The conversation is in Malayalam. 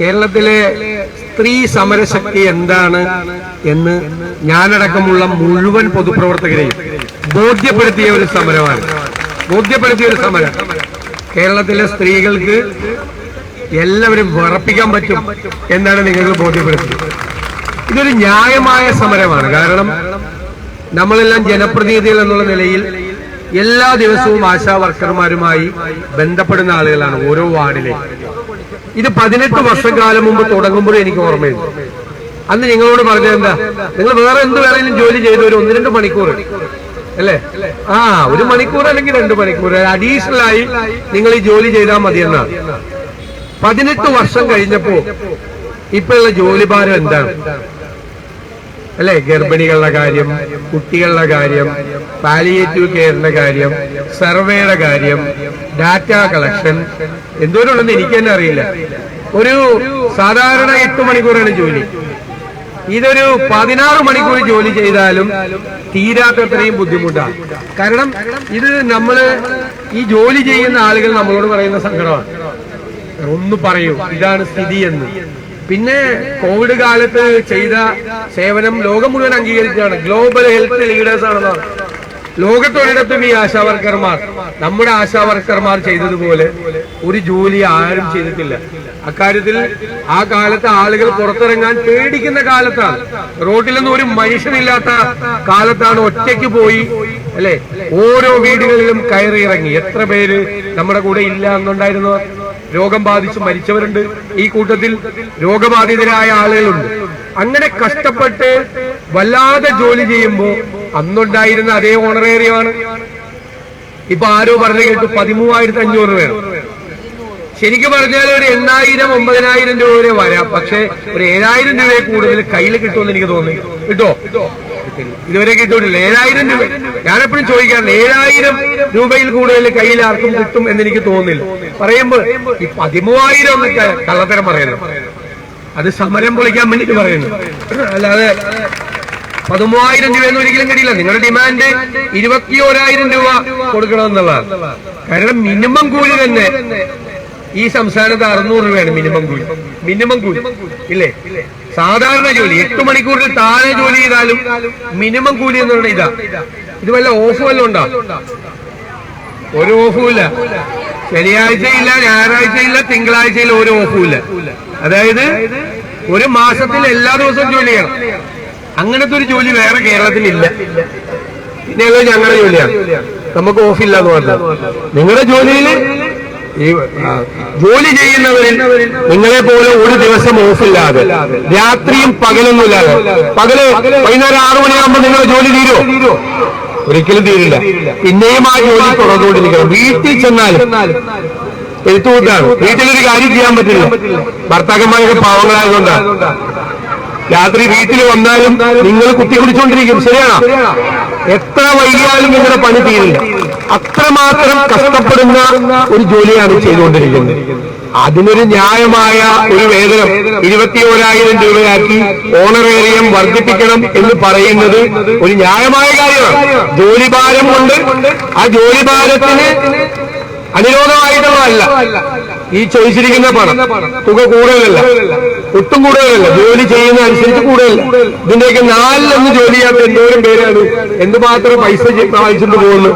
കേരളത്തിലെ സ്ത്രീ സമരശക്തി എന്താണ് എന്ന് ഞാനടക്കമുള്ള മുഴുവൻ പൊതുപ്രവർത്തകരെയും ബോധ്യപ്പെടുത്തിയ ഒരു സമരമാണ്. ബോധ്യപ്പെടുത്തിയ ഒരു സമരം. കേരളത്തിലെ സ്ത്രീകൾക്ക് എല്ലാവരും വിറപ്പിക്കാൻ പറ്റും എന്നാണ് നിങ്ങൾക്ക് ബോധ്യപ്പെടുത്തിയത്. ഇതൊരു ന്യായമായ സമരമാണ്. കാരണം നമ്മളെല്ലാം ജനപ്രതിനിധികൾ എന്നുള്ള നിലയിൽ എല്ലാ ദിവസവും ആശാ വർക്കർമാരുമായി ബന്ധപ്പെടുന്ന ആളുകളാണ് ഓരോ വാർഡിലേക്ക്. ഇത് പതിനെട്ട് കാലം മുമ്പ് തുടങ്ങുമ്പോഴും എനിക്ക് ഓർമ്മയുണ്ട്. അന്ന് നിങ്ങളോട് പറഞ്ഞത് എന്താ? നിങ്ങൾ വേറെ എന്ത് വേണമെങ്കിലും ജോലി ചെയ്തു ഒരു ഒന്ന് രണ്ട് മണിക്കൂർ. അല്ലേ? ആ ഒരു മണിക്കൂർ അല്ലെങ്കിൽ രണ്ട് മണിക്കൂർ. അഡീഷണൽ ആയി നിങ്ങൾ ഈ ജോലി ചെയ്താൽ മതി മതിയെന്നാണ് പതിനെട്ട് വർഷം കഴിഞ്ഞപ്പോ ഇപ്പോഴുള്ള ജോലിഭാരം എന്താണ് അല്ലെ? ഗർഭിണികളുടെ കാര്യം കുട്ടികളുടെ കാര്യം പാലിയേറ്റീവ് കെയറിന്റെ കാര്യം സർവേയുടെ കാര്യം ഡാറ്റ കളക്ഷൻ എന്തോരുണ്ടെന്ന് എനിക്ക് തന്നെ അറിയില്ല. ഒരു സാധാരണ എട്ട് മണിക്കൂറാണ് ജോലി. ഇതൊരു പതിനാറ് മണിക്കൂർ ജോലി ചെയ്താലും തീരാത്തത്രയും ബുദ്ധിമുട്ടാണ്. കാരണം ഇത് നമ്മൾ ഈ ജോലി ചെയ്യുന്ന ആളുകൾ നമ്മളോട് പറയുന്ന സങ്കടമാണ്. ഒന്ന് പറയൂ ഇതാണ് സ്ഥിതി എന്ന്. പിന്നെ കോവിഡ് കാലത്ത് ചെയ്ത സേവനം ലോകം മുഴുവൻ അംഗീകരിച്ചാണ് ഗ്ലോബൽ ഹെൽത്ത് ലീഡേഴ്സ് ആണെന്നാണ്. ലോകത്തൊരിടത്തും ഈ ആശാവർക്കർമാർ നമ്മുടെ ആശാവർക്കർമാർ ചെയ്തതുപോലെ ഒരു ജോലി ആരും ചെയ്തിട്ടില്ല. അക്കാര്യത്തിൽ ആ കാലത്ത് ആളുകൾ പുറത്തിറങ്ങാൻ പേടിക്കുന്ന കാലത്താണ്. റോഡിലൊന്നും ഒരു മനുഷ്യനില്ലാത്ത കാലത്താണ് ഒറ്റയ്ക്ക് പോയി അല്ലെ? ഓരോ വീടുകളിലും കയറി ഇറങ്ങി. എത്ര പേര് നമ്മുടെ കൂടെ ഇല്ല എന്നുണ്ടായിരുന്നു? രോഗം ബാധിച്ച് മരിച്ചവരുണ്ട്. ഈ കൂട്ടത്തിൽ രോഗബാധിതരായ ആളുകളുണ്ട്. അങ്ങനെ കഷ്ടപ്പെട്ട് വല്ലാതെ ജോലി ചെയ്യുമ്പോ അന്നുണ്ടായിരുന്ന അതേ ഓണറേറിയമാണ്. ഇപ്പൊ ആരോ പറഞ്ഞു കേട്ടു പതിമൂവായിരത്തി അഞ്ഞൂറ് വേണം. ശരിക്കും പറഞ്ഞാൽ ഒരു എണ്ണായിരം ഒമ്പതിനായിരം രൂപ വരെ വരാം. പക്ഷെ ഒരു ഏഴായിരം രൂപയെ കൂടുതൽ കയ്യിൽ കിട്ടുമെന്ന് എനിക്ക് തോന്നി. കിട്ടോ? ഇതുവരെ കിട്ടൂല്ല ഏഴായിരം രൂപ. ഞാനെപ്പോഴും ചോദിക്കാറുണ്ട് ഏഴായിരം രൂപയിൽ കൂടുതൽ കയ്യിൽ ആർക്കും കിട്ടും എന്ന് എനിക്ക് തോന്നില്ല. പറയുമ്പോൾ ഈ പതിമൂവായിരം എന്നൊക്കെ കള്ളത്തരം പറയുന്നു. അത് സമരം പൊളിക്കാൻ വേണ്ടിട്ട് പറയുന്നു. അല്ലാതെ പതിമൂവായിരം രൂപയൊന്നും ഒരിക്കലും കഴിയില്ല നിങ്ങളുടെ ഡിമാൻഡ് ഇരുപത്തി ഓരായിരം രൂപ കൊടുക്കണമെന്നുള്ളതാണ്. കാരണം മിനിമം കൂലി തന്നെ ഈ സംസ്ഥാനത്ത് അറുന്നൂറ് രൂപയാണ് മിനിമം കൂലി. മിനിമം കൂലി. ഇല്ലേ? സാധാരണ ജോലി. എട്ട് മണിക്കൂറിൽ താഴെ ജോലി ചെയ്താലും മിനിമം കൂലി എന്ന് പറഞ്ഞ ഇതാ. ഇത് വല്ല ഓഫ് വല്ലതും ഉണ്ടോ? ഒരു ഓഫുമില്ല ശനിയാഴ്ചയില്ല ഞായറാഴ്ചയില്ല തിങ്കളാഴ്ചയില്ല ഒരു ഓഫും ഇല്ല. അതായത് ഒരു മാസത്തിൽ എല്ലാ ദിവസവും ജോലി ചെയ്യണം. അങ്ങനത്തെ ഒരു ജോലി വേറെ കേരളത്തിൽ ഇല്ല പിന്നെയല്ലോ ഞങ്ങളുടെ ജോലിയാണ്. നമുക്ക് ഓഫില്ല എന്ന് പറഞ്ഞത് നിങ്ങളുടെ ജോലിയിൽ ഈ ജോലി ചെയ്യുന്നവരിൽ നിങ്ങളെ പോലെ ഒരു ദിവസം ഓഫില്ലാതെ രാത്രിയും പകലൊന്നുമില്ലാതെ പകൽ വൈകുന്നേരം ആറു മണിയാകുമ്പോൾ നിങ്ങളുടെ ജോലി തീരോ ഒരിക്കലും തീരില്ല. പിന്നെയും ആ ജോലി തുടർന്നുകൊണ്ടിരിക്കണം. വീട്ടിൽ ചെന്നാലും എഴുത്തുകൂട്ടാണ് വീട്ടിലൊരു കാര്യം ചെയ്യാൻ പറ്റില്ല. ഭർത്താക്കന്മാരൊക്കെ പാവങ്ങളായതുകൊണ്ടാണ് രാത്രി വീട്ടിൽ വന്നാലും നിങ്ങൾ കുത്തി കുടിച്ചുകൊണ്ടിരിക്കും ശരിയാണോ? എത്ര വൈകിയാലും നിങ്ങളുടെ പണി തീരില്ല. അത്രമാത്രം കഷ്ടപ്പെടുന്ന ഒരു ജോലിയാണ് ചെയ്തുകൊണ്ടിരിക്കുന്നത്. അതിനൊരു ന്യായമായ ഒരു വേതനം ഇരുപത്തിയോരായിരം രൂപയാക്കി ഓണറേറിയം വർദ്ധിപ്പിക്കണം എന്ന് പറയുന്നത് ഒരു ന്യായമായ കാര്യമാണ്. ജോലിഭാരം കൊണ്ട് ആ ജോലിഭാരത്തിന് അനുരോധമായിട്ടുള്ളതല്ല. ഈ ചോദിച്ചിരിക്കുന്ന പണം തുക കൂടുതലല്ല. ഒട്ടും കൂടുതലല്ല. ജോലി ചെയ്യുന്ന അനുസരിച്ച് കൂടുതലല്ല. ഇതിന്റെയൊക്കെ നാലിലൊന്ന് ജോലി ചെയ്യാത്ത എന്തോരം പേരാണ്? എന്തുമാത്രം പൈസ വായിച്ചിട്ട് പോകുന്നു?